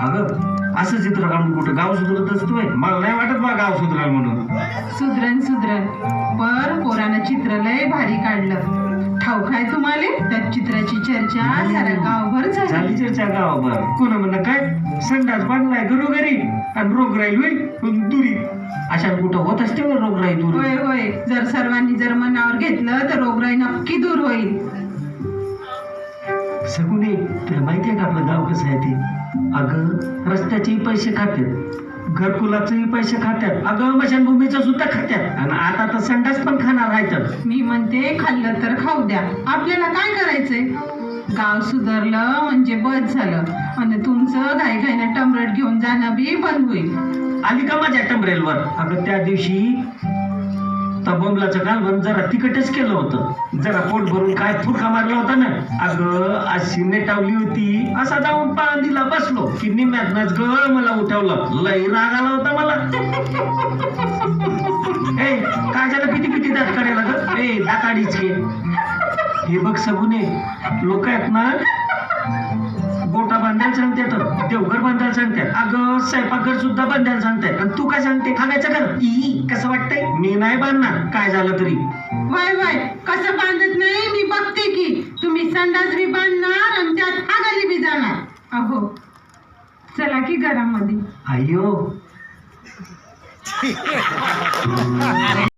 अगं असं चित्र काढून कुठं गाव सुधरत असतोय मला नाही वाटत बा गाव सुधराल म्हणून. सुधरण सुधरण पर पोरानं चित्र लय भारी काढलं. ठाऊक आहे तुम्हाला? त्या चित्राची चर्चा साऱ्या गावभर झाली. झाली चर्चा गावावर कोण म्हणणं काय? संडास बांधलाय घरोघरी आणि रोग राहील होईल पण दुरी? अशा कुठं होत असते बरं रोगराई दूर? होय होय. जर सर्वांनी जर मनावर घेतलं तर रोगराई नक्की दूर होईल. सगुने तुला माहिती आहे का आपलं गाव कसं आहे ते? अगं रस्त्याचेही पैसे खात्यात. घरकुलाचेही पैसे खात्यात. अगं मशानभूमीचं सुद्धा खात्यात. आणि आता तर संडास पण खाणार आहेत मी म्हणते खाल्लं तर खाऊ द्या. आपल्याला काय करायचंय? गाव सुधारलं म्हणजे बस झालं. आणि तुमचं घाईघाईनं टमरट घेऊन जाणं बी बंद होईल. आली का माझ्या टमरेलवर? अगं त्या दिवशी तबोमलाचं कालवण जरा तिकटच केलं होतं. जरा पोट भरून काय फुरका मारला होता ना. अगं अशी नेटावली होती. असा जाऊन पाळंदीला बसलो. की निम्यातनच ग मला उठवलं. लई राग आला होता मला. ए काय झालं किती किती दात काढायला ग ए दाताडीच हे बघ सगुने लोक आहेत ना बांधायला सांगतात अगं स्वयंपाकघर सुद्धा बांधायला सांगतात आणि तू काय सांगते? खागायचं घर ई कसं वाटतंय? मी नाही बांधणार. काय झालं तरी? Why why. कसं बांधत नाही? मी बघते की. तुम्ही संडास बी बांधणार आणि त्यात आगाली बी जाणार. अहो चला की घरामध्ये. अय्यो.